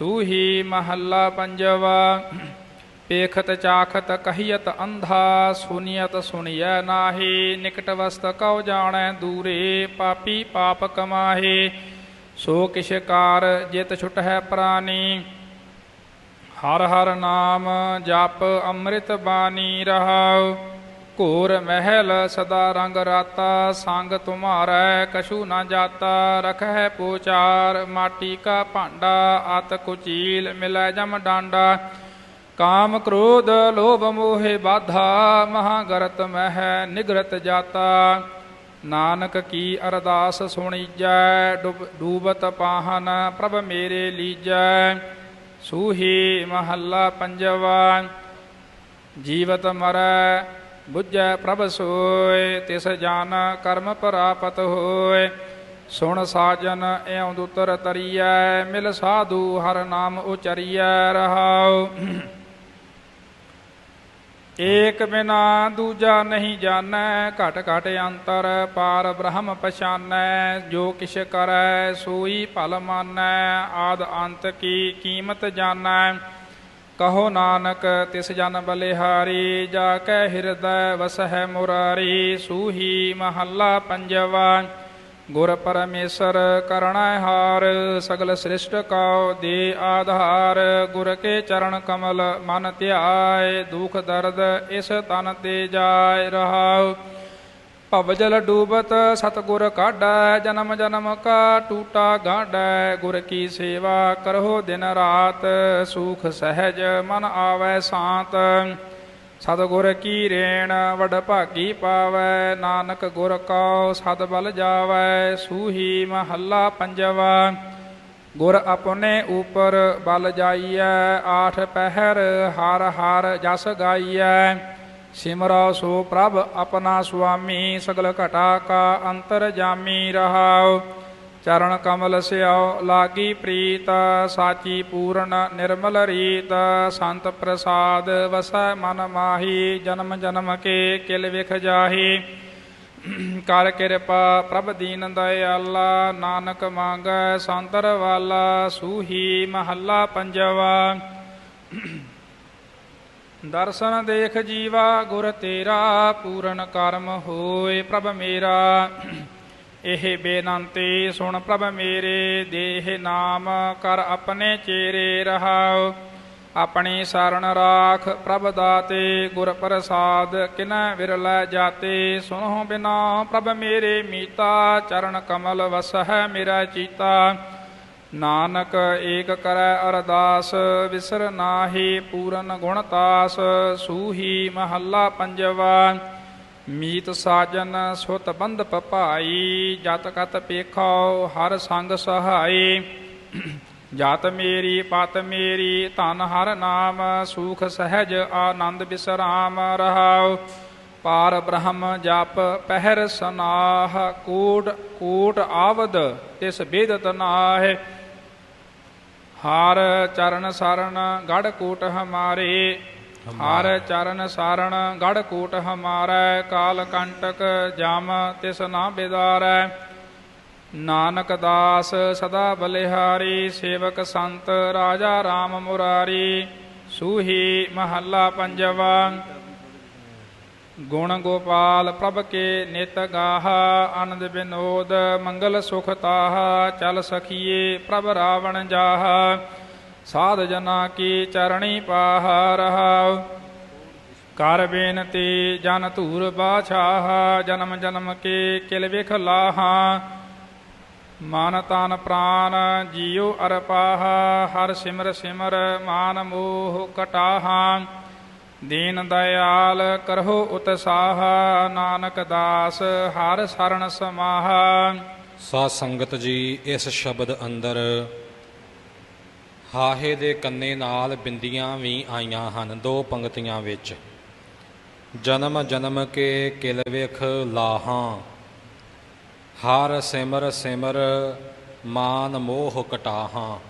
ਸੂਹੀ ਮਹੱਲਾ ਪੰਜਵਾ ਪੇਖਤ ਚਾਖਤ ਕਹੀਤ ਅੰਧਾ, ਸੁਨੀਅਤ ਸੁਣੀਐ ਨਾਹੀ, ਨਿਕਟ ਵਸਤ ਕਉ ਜਾਣੈ ਦੂਰੇ, ਪਾਪੀ ਪਾਪ ਕਮਾਹੇ, ਸੋ ਕਿਛ ਕਾਰ ਜਿਤ ਛੁਟ ਹੈ ਪ੍ਰਾਨੀ। ਹਰ ਹਰ ਨਾਮ ਜਪ ਅੰਮ੍ਰਿਤ ਬਾਣੀ ਰਹਾਉ। ਘੋਰ ਮਹਿਲ ਸਦਾ ਰੰਗ ਰਾਤਾ, ਸੰਗ ਤੁਮਾਰੈ ਕਛੂ ਨਾ ਜਾਤਾ ਰਖੈ ਪੋਚਾਰ, ਮਾਟੀ ਕਾ ਭਾਂਡਾ, ਅਤ ਕੁਚੀਲ ਮਿਲੈ ਜਮ ਡਾਂਡਾ। ਕਾਮ ਕ੍ਰੋਧ ਲੋਭ ਮੋਹਿ ਬਾਧਾ, ਮਹਾਗਰਤ ਮਹਿ ਨਿਗਰਤ ਜਾਤਾ। ਨਾਨਕ ਕੀ ਅਰਦਾਸ ਸੁਣੀਜੈ, ਡੁਬ- ਡੂਬਤ ਪਾਹਨ ਪ੍ਰਭ ਮੇਰੇ ਲੀਜੈ। ਸੂਹੀ ਮਹੱਲਾ ਪੰਜਵਾ, ਜੀਵਤ ਮਰੈ ਬੁੱਝੈ ਪ੍ਰਭ ਸੋਇ ਤਿਸ ਜਾਨ ਕਰਮ ਪ੍ਰਾਪਤ ਹੋਏ। ਸੁਣ ਸਾਜਨ, ਇਉ ਦੁਤਰ ਤਰੀਐ, ਮਿਲ ਸਾਧੂ ਹਰ ਨਾਮ ਉਚਰੀਐ ਰਹਾਉ। ਏਕ ਬਿਨਾ ਦੂਜਾ ਨਹੀਂ ਜਾਣੈ, ਘਟ ਘਟ ਅੰਤਰ ਪਾਰ ਬ੍ਰਹਮ ਪਛਾਨੈ। ਜੋ ਕਿਛ ਕਰੈ, ਸੋਈ ਭਲ ਮਾਨੈ, ਆਦ ਅੰਤ ਕੀ ਕੀਮਤ ਜਾਣੈ। ਕਹੋ ਨਾਨਕ, ਤਿਸ ਜਨ ਬਲਿਹਾਰੀ, ਜਾ ਕੈ ਹਿਰਦੈ ਵਸਹਿ ਮੁਰਾਰੀ, ਸੂਹੀ ਮਹੱਲਾ ਪੰਜਵਾ। ਗੁਰ ਪਰਮੇਸ਼ਰ ਕਰਣੈ ਹਾਰ, ਸਗਲ ਸ੍ਰਿਸ਼ਟ ਕਉ ਦੇ ਆਧਾਰ। ਗੁਰ ਕੇ ਚਰਨ ਕਮਲ ਮਨ ਧਿਆਏ, ਦੁਖ ਦਰਦ ਇਸ ਤਨ ਤੇ ਜਾਏ ਰਹਾਉ। ਭਵਜਲ ਡੂਬਤ ਸਤਗੁਰ ਕਾਢੈ, ਜਨਮ ਜਨਮ ਕਾ ਟੂਟਾ ਗਾਢੈ, ਗੁਰ ਕੀ ਸੇਵਾ ਕਰੋ ਦਿਨ ਰਾਤ, ਸੂਖ ਸਹਿਜ ਮਨ ਆਵੈ ਸ਼ਾਂਤ। ਸਤਗੁਰ ਕੀ ਰੇਣ, ਵਡ ਭਾਗੀ ਪਾਵੈ, ਨਾਨਕ ਗੁਰ ਕਉ, ਸਦ ਬਲ ਜਾਵੈ, ਸੂਹੀ ਮਹੱਲਾ ਪੰਜਵਾ। ਗੁਰ ਆਪਣੇ ਉਪਰ ਬਲ ਜਾਈਐ, ਆਠ ਪਹਿਰ, ਹਰ ਹਰ ਜਸ ਗਾਈਐ। ਸਿਮਰੋ ਸੋ ਪ੍ਰਭ ਆਪਣਾ ਸੁਆਮੀ, ਸਗਲ ਘਟਾ ਕਾ ਅੰਤਰ ਜਾਮੀ ਰਹਾਉ। ਚਰਨ ਕਮਲ ਸਿਆਉ, ਲਾਗੀ ਪ੍ਰੀਤ, ਸਾਚੀ ਪੂਰਨ ਨਿਰਮਲ ਰੀਤ। ਸੰਤ ਪ੍ਰਸਾਦ ਵਸੈ ਮਨ ਮਾਹੀ, ਜਨਮ ਜਨਮ ਕੇ ਕਿਲ ਵਿਖ ਜਾਹੀ। ਕਰ ਕਿਰਪਾ ਪ੍ਰਭ ਦੀਨ ਦਇਆਲਾ, ਨਾਨਕ ਮੰਗੈ ਸੰਤਰ ਵਾਲਾ, ਸੂਹੀ ਮਹੱਲਾ ਪੰਜਵਾ। ਦਰਸ਼ਨ ਦੇਖ ਜੀਵਾ, ਗੁਰ ਤੇਰਾ, ਪੂਰਨ ਕਰਮ ਹੋਏ ਪ੍ਰਭ ਮੇਰਾ। ਇਹ ਬੇਨੰਤੀ ਸੁਣ ਪ੍ਰਭ ਮੇਰੇ, ਦੇਹ ਨਾਮ ਕਰ ਆਪਣੇ ਚੇਰੇ ਰਹਾਉ। ਆਪਣੀ ਸਰਣ ਰਾਖ ਪ੍ਰਭ ਦਾਤੇ, ਗੁਰ ਪ੍ਰਸਾਦ ਕਿਨੈ ਵਿਰਲੇ ਜਾਤੇ। ਸੁਨਹੁ ਬਿਨਾ ਪ੍ਰਭ ਮੇਰੇ ਮੀਤਾ, ਚਰਨ ਕਮਲ ਵਸਹਿ ਮੇਰਾ ਚੀਤਾ। ਨਾਨਕ ਏਕ ਕਰੈ ਅਰਦਾਸ, ਵਿਸਰ ਨਾਹੀ ਪੂਰਨ ਗੁਣਤਾਸ ਸੂਹੀ ਮਹੱਲਾ ਪੰਜਵਾ। ਮੀਤ ਸਾਜਨ ਸੁਤ ਬੰਧ ਪਪਾਈ ਜਤ ਕਤ ਪੇਖੋ ਹਰ ਸੰਗ ਸਹਾਈ। ਜਾਤ ਮੇਰੀ, ਪਤ ਮੇਰੀ, ਧਨ ਹਰ ਨਾਮ, ਸੂਖ ਸਹਿਜ ਆਨੰਦ ਬਿਸਰਾਮ ਰਹਾਉ। ਪਾਰ ਬ੍ਰਹਮ ਜਪ ਪਹਿਰ ਸਨਾਹ ਕੋਟ ਕੋਟ ਆਵਦ ਤਿਸ ਬੇਦਤ ਨਾਹਿ। ਹਾਰ ਚਰਨ ਸਰਣ ਗੜ ਕੋਟ ਹਮਾਰੇ। ਹਾਰ ਚਰਨ ਸਾਰਣ ਗੜ ਕੋਟ ਹਮਾਰੈ। ਕਾਲ ਕੰਟਕ ਜਮ ਤਿਸ ਨਾ ਬਿਦਾਰੈ। ਨਾਨਕ ਦਾਸ ਸਦਾ ਬਲਿਹਾਰੀ ਸੇਵਕ ਸੰਤ ਰਾਜਾ RAM ਮੁਰਾਰੀ। ਸੂਹੀ ਮਹੱਲਾ ਪੰਜਵਾ। ਗੁਣ ਗੋਪਾਲ ਪ੍ਰਭ ਕੇ ਨਿਤ ਗਾਹਾ, ਆਨੰਦ ਬਿਨੋਦ, ਮੰਗਲ ਸੁਖ ਤਾਹਾ, ਚਲ ਸਖੀਏ ਪ੍ਰਭ ਰਾਵਣ ਜਾਹਾ। ਸਾਧ ਜਨਾ ਕੀ ਚਰਣੀ ਪਾਹਾ ਰਹਾਉ। ਕਰ ਬੇਨਤੀ ਜਨ ਧੂਰ ਬਾਛਾਹ, ਜਨਮ ਜਨਮ ਕੇ ਕਿਲ ਵਿਖ ਲਾਹਾ। ਮਨ ਤਨ ਪ੍ਰਾਨ ਜੀਉ ਅਰਪਾਹ, ਹਰ ਸਿਮਰ ਸਿਮਰ ਮਾਨ ਮੋਹ ਕਟਾਹਾਂ। ਦੀਨ ਦਇਆਲ ਕਰਹੁ ਉਤਸਾਹ ਨਾਨਕ ਦਾਸ ਹਰ ਸਰਣ ਸਮਾਹ। ਸਾਧ ਸੰਗਤ ਜੀ, ਇਸ ਸ਼ਬਦ ਅੰਦਰ ਹਾਹੇ ਦੇ ਕੰਨੇ ਨਾਲ ਬਿੰਦੀਆਂ ਵੀ ਆਈਆਂ ਹਨ ਦੋ ਪੰਕਤੀਆਂ ਵਿੱਚ। ਜਨਮ ਜਨਮ ਕੇ ਕਿਲ ਵੇਖ ਲਾਹਾਂ। ਹਰ ਸਿਮਰ ਸਿਮਰ ਮਾਨ ਮੋਹ ਕਟਾਹਾਂ।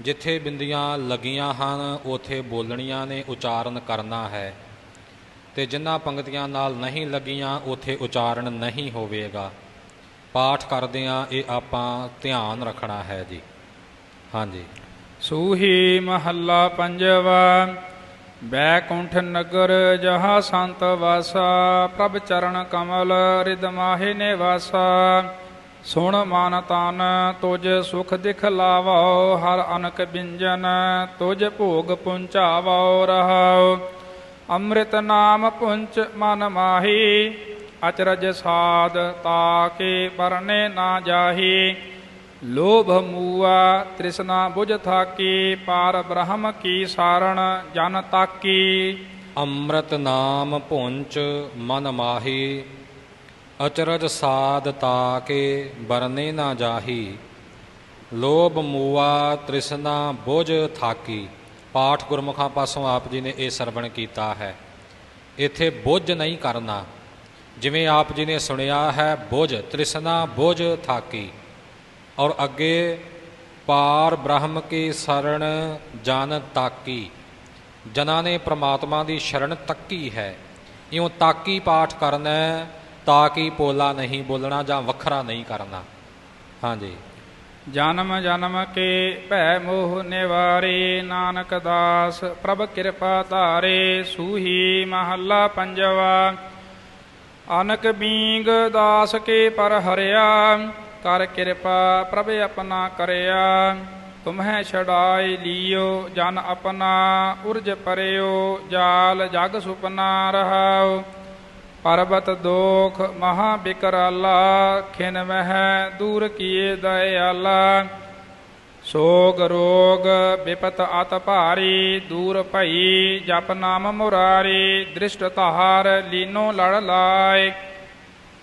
ਜਿੱਥੇ ਬਿੰਦੀਆਂ ਲੱਗੀਆਂ ਹਨ, ਉਥੇ ਬੋਲਣੀਆਂ ਨੇ, ਉਚਾਰਨ ਕਰਨਾ ਹੈ। ਤੇ ਜਿਨ੍ਹਾਂ ਪੰਕਤੀਆਂ ਨਾਲ ਨਹੀਂ ਲੱਗੀਆਂ, ਉਥੇ ਉਚਾਰਨ ਨਹੀਂ ਹੋਵੇਗਾ। ਪਾਠ ਕਰਦਿਆਂ ਇਹ ਆਪਾਂ ਧਿਆਨ ਰੱਖਣਾ ਹੈ ਜੀ। ਹਾਂਜੀ। ਸੂਹੀ ਮਹੱਲਾ ਪੰਜਵਾ, ਬੈਕੁੰਠ ਨਗਰ ਜਹਾ ਸੰਤ ਵਾਸਾ, ਪ੍ਰਭ ਚਰਨ ਕਮਲ ਰਿਦ ਮਾਹੇ ਨਿਵਾਸਾ ਸੁਣ ਮਨ ਤਨ, ਤੁਜ ਸੁਖ ਦਿਖ ਲਾਵੋ, ਹਰ ਅਨਕ ਬਿੰਜਨ, ਤੁਜ ਭੋਗ ਪੁੰਚਾਵੋ ਰਹਾਉ। ਅੰਮ੍ਰਿਤ ਨਾਮ ਪੁੰਚ ਮਨ ਮਾਹੀ, ਅਚਰਜ ਸਾਧ ਤਾਕੇ ਪਰਨੇ ਨਾ ਜਾਹੀ। ਲੋਭ ਮੂਆ ਤ੍ਰਿਸ਼ਨਾ ਬੁਝ ਥਾਕੀ, ਪਾਰ ਬ੍ਰਹਮ ਕੀ ਸਾਰਣ ਜਨ ਤਾਕੀ। ਅੰਮ੍ਰਿਤ ਨਾਮ ਪੁੰਚ ਮਨ ਮਾਹੀ ਅਚਰਜ ਸਾਧ ਤਾਕੇ ਬਰਨੇ ਨਾ ਜਾਹੀ, ਲੋਭ ਮੂਆ ਤ੍ਰਿਸ਼ਨਾ ਬੁਝ ਥਾਕੀ। ਪਾਠ ਗੁਰਮੁਖਾਂ ਪਾਸੋਂ ਆਪ ਜੀ ਨੇ ਇਹ ਸਰਵਣ ਕੀਤਾ ਹੈ। ਇੱਥੇ ਬੁਝ ਨਹੀਂ ਕਰਨਾ। ਜਿਵੇਂ ਆਪ ਜੀ ਨੇ ਸੁਣਿਆ ਹੈ, ਬੁਝ, ਤ੍ਰਿਸ਼ਨਾ ਬੁਝ ਥਾਕੀ। ਔਰ ਅੱਗੇ, ਪਾਰ ਬ੍ਰਹਮ ਕੀ ਸਰਣ ਜਨ ਤਾਕੀ। ਜਨਾਂ ਨੇ ਪ੍ਰਮਾਤਮਾ ਦੀ ਸ਼ਰਨ ਤੱਕੀ ਹੈ। ਇਉਂ ਤਾਕੀ ਪਾਠ ਕਰਨਾ ਤਾਂ ਕਿ ਪੋਲਾ ਨਹੀਂ ਬੋਲਣਾ ਜਾਂ ਵੱਖਰਾ ਨਹੀਂ ਕਰਨਾ? ਹਾਂਜੀ। ਜਨਮ ਜਨਮ ਕੇ ਭੈ ਮੋਹ ਨਿਵਾਰੇ, ਨਾਨਕ ਦਾਸ ਪ੍ਰਭ ਕਿਰਪਾ ਧਾਰੇ, ਸੂਹੀ ਮਹੱਲਾ ਪੰਜਵਾ। ਅਨਕ ਬੀਂਗ ਦਾਸ ਕੇ ਪਰ ਹਰਿਆ, ਕਰ ਕਿਰਪਾ ਪ੍ਰਭ ਆਪਣਾ ਕਰਿਆ। ਤੁਮਹਿ ਛਡਾਈ ਲਿਓ, ਜਨ ਆਪਣਾ ਉਰਜ ਪਰਿਓ, ਜਾਲ ਜਗ ਸੁਪਨਾ ਰਹਾਓ। ਪਰਬਤ ਦੋਖ ਮਹਾ ਬਿਕਰਾਲਾ, ਖਿਨ ਮਹਿ ਦੂਰ ਕੀਏ ਦਇਆਲਾ। ਸੋਗ ਰੋਗ ਬਿਪਤ ਅਤ ਭਾਰੀ, ਦੂਰ ਭਈ ਜਪ ਨਾਮ ਮੁਰਾਰੀ, ਦ੍ਰਿਸ਼ਟ ਤਹਾਰ ਲੀਨੋ ਲੜ ਲਾਏ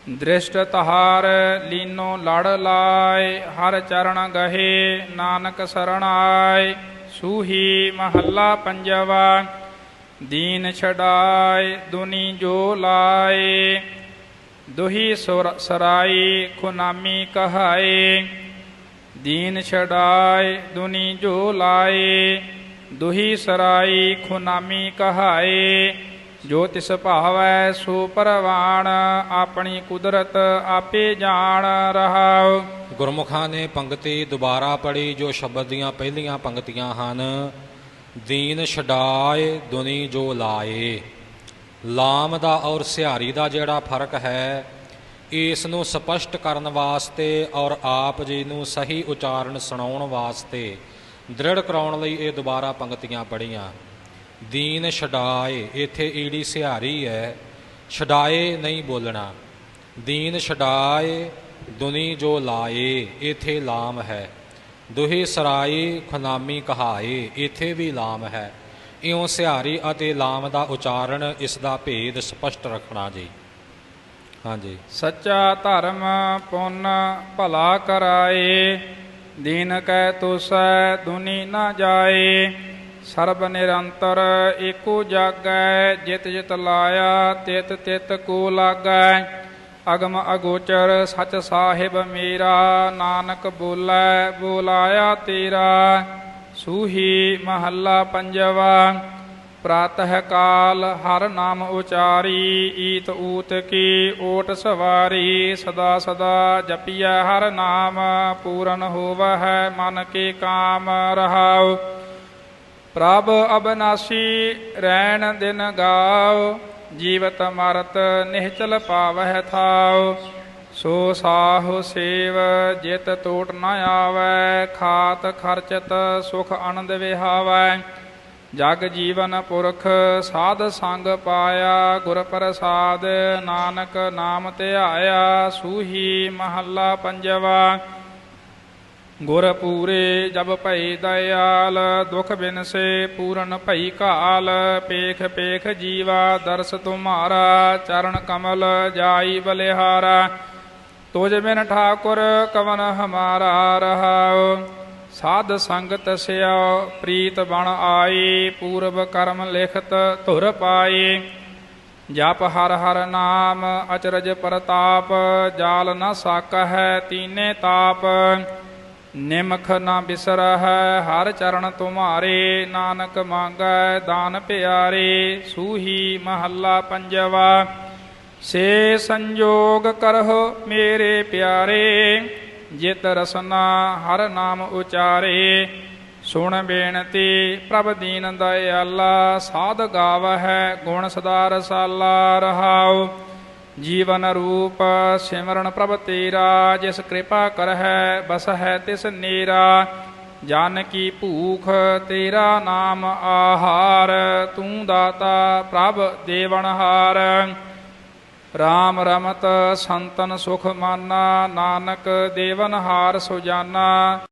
ਦ੍ਰਿਸ਼ਟ ਤਹਾਰ ਲੀਨੋ ਲੜ ਲਾਏ ਹਰ ਚਰਨ ਗਹੇ ਨਾਨਕ ਸਰਣ ਆਏ ਸੂਹੀ ਮਹੱਲਾ ਪੰਜਵਾ ਦੀਨ ਛਡਾਏ, ਦੁਨੀ ਜੋ ਲਾਏ, ਦੁਹੀ ਸਰਾਈ ਖੁਨਾਮੀ ਕਹਾਏ। ਦੀਨ ਛਡਾਏ, ਦੁਨੀ ਜੋ ਲਾਏ, ਦੁਹੀ ਸਰਾਈ ਖੁਨਾਮੀ ਕਹਾਏ। ਜੋ ਤਿਸ ਭਾਵੈ ਸੋ ਪਰਵਾਣ, ਆਪਣੀ ਕੁਦਰਤ ਆਪੇ ਜਾਣ ਰਹਾਉ। ਗੁਰਮੁਖਾਂ ਨੇ ਪੰਕਤੀ ਦੁਬਾਰਾ ਪੜ੍ਹੀ, ਜੋ ਸ਼ਬਦ ਦੀਆਂ ਪਹਿਲੀਆਂ ਪੰਕਤੀਆਂ ਹਨ ਦੀਨ ਛਡਾਏ, ਦੁਨੀ ਜੋ ਲਾਏ। ਲਾਮ ਦਾ ਔਰ ਸਿਹਾਰੀ ਦਾ ਜਿਹੜਾ ਫ਼ਰਕ ਹੈ, ਇਸ ਨੂੰ ਸਪਸ਼ਟ ਕਰਨ ਵਾਸਤੇ ਔਰ ਆਪ ਜੀ ਨੂੰ ਸਹੀ ਉਚਾਰਨ ਸੁਣਾਉਣ ਵਾਸਤੇ ਦ੍ਰਿੜ ਕਰਾਉਣ ਲਈ ਇਹ ਦੁਬਾਰਾ ਪੰਕਤੀਆਂ ਪੜੀਆਂ ਦੀਨ ਛਡਾਏ, ਇੱਥੇ ਈੜੀ ਸਿਹਾਰੀ ਹੈ, ਛਡਾਏ ਨਹੀਂ ਬੋਲਣਾ। ਦੀਨ ਛਡਾਏ, ਦੁਨੀ ਜੋ ਲਾਏ, ਇਥੇ ਲਾਮ ਹੈ। ਦੁਹੀ ਸਰਾਈ ਖੁਨਾਮੀ ਕਹਾਏ ਇਥੇ ਵੀ ਲਾਮ ਹੈ। ਇਉਂ ਸਿਹਾਰੀ ਅਤੇ ਲਾਮ ਦਾ ਉਚਾਰਨ ਇਸ ਦਾ ਭੇਦ ਸਪਸ਼ਟ ਰੱਖਣਾ ਜੀ। ਹਾਂਜੀ। ਸੱਚਾ ਧਰਮ ਪੁੰਨ ਭਲਾ ਕਰਾਏ, ਦੀਨ ਕੈ ਤੁਸੈ ਦੁਨੀ ਨਾ ਜਾਏ। ਸਰਬ ਨਿਰੰਤਰ ਏਕੋ ਜਾਗੈ, ਜਿਤ ਜਿਤ ਲਾਇਆ, ਤਿਤ ਤਿਤ ਕੋ ਲਾਗੈ। ਅਗਮ ਅਗੋਚਰ ਸਚ ਸਾਹਿਬ ਮੇਰਾ, ਨਾਨਕ ਬੋਲੇ, ਬੋਲਾਇਆ ਤੇਰਾ। ਸੂਹੀ ਮਹੱਲਾ ਪੰਜਵਾ, ਪ੍ਰਾਤਹ ਕਾਲ ਹਰ ਨਾਮ ਉਚਾਰੀ, ਈਤ ਊਤ ਕੀ ਓਟ ਸਵਾਰੀ, ਸਦਾ ਸਦਾ ਜਪੀਐ ਹਰ ਨਾਮ, ਪੂਰਨ ਹੋਵਹਿ ਮਨ ਕੇ ਕਾਮ ਰਹਾਉ। ਪ੍ਰਭ ਅਬਨਾਸੀ ਰੈਣ ਦਿਨ ਗਾਉ ਜੀਵਤ ਮਰਤ ਨਿਹਚਲ ਪਾਵਹਿ ਥਾਉ ਸੋ ਸਾਹੁ ਸੇਵ, ਜਿਤ ਟੋਟ ਨ ਆਵੈ, ਖਾਤ ਖਰਚਤ ਸੁਖ ਆਨੰਦ ਵਿਹਾਵੈ। ਜਗ ਜੀਵਨ ਪੁਰਖ, ਸਾਧ ਸੰਗ ਪਾਇਆ, ਗੁਰ ਪ੍ਰਸਾਦ, ਨਾਨਕ ਨਾਮ ਧਿਆਇਆ, ਸੂਹੀ ਮਹੱਲਾ ਪੰਜਵਾ। ਗੁਰ ਪੂਰੇ ਜਬ ਭਈ ਦਇਆਲ, ਦੁਖ ਬਿਨਸੇ ਪੂਰਨ ਭਈ ਕਾਲ, ਪੇਖ ਪੇਖ ਜੀਵਾ ਦਰਸ ਤੁਮਾਰਾ, ਚਰਨ ਕਮਲ ਜਾਈ ਬਲਿਹਾਰਾ। ਤੁਝ ਬਿਨ ਠਾਕੁਰ ਕਵਨ ਹਮਾਰਾ ਰਹਾਉ, ਸਾਧ ਸੰਗਤ ਸਿਓ ਪ੍ਰੀਤ ਬਣ ਆਈ, ਪੂਰਬ ਕਰਮ ਲਿਖਤ ਧੁਰ ਪਾਈ। ਜਪ ਹਰ ਹਰ ਨਾਮ, ਅਚਰਜ ਪ੍ਰਤਾਪ, ਜਾਲ ਨ ਸਾਕਹਿ, ਤੀਨੇ ਤਾਪ। ਨਿਮਖ ਨਾ ਬਿਸਰਹਿ, ਹਰ ਚਰਨ ਤੁਮਾਰੇ, ਨਾਨਕ ਮੰਗੈ ਦਾਨ ਪਿਆਰੇ, ਸੂਹੀ ਮਹੱਲਾ ਪੰਜਵਾ, ਸੇ ਸੰਜੋਗ ਕਰਹੁ ਮੇਰੇ ਪਿਆਰੇ, ਜਿਤ ਰਸਨਾ ਹਰ ਨਾਮ ਉਚਾਰੇ, ਸੁਣ ਬੇਨਤੀ ਪ੍ਰਭ ਦੀਨ ਦਇਆਲਾ, ਸਾਧ ਗਾਵਹਿ ਗੁਣ ਸਦਾ ਰਸਾਲਾ ਰਹਾਉ। ਜੀਵਨ ਰੂਪ ਸਿਮਰਨ ਪ੍ਰਭ ਤੇਰਾ ਜਿਸ ਕਿਰਪਾ ਕਰਹਿ ਹੈ ਤਿਸ ਨੇਰਾ। ਜਨ ਕੀ ਭੂਖ, ਤੇਰਾ ਨਾਮ ਆਹਾਰ, ਤੂੰ ਦਾਤਾ ਪ੍ਰਭ ਦੇਵਨਹਾਰ ਰਾਮ ਰਮਤ ਸੰਤਨ ਸੁਖ ਮਾਨਾ, ਨਾਨਕ ਦੇਵਨਹਾਰ ਸੁਜਾਨਾ।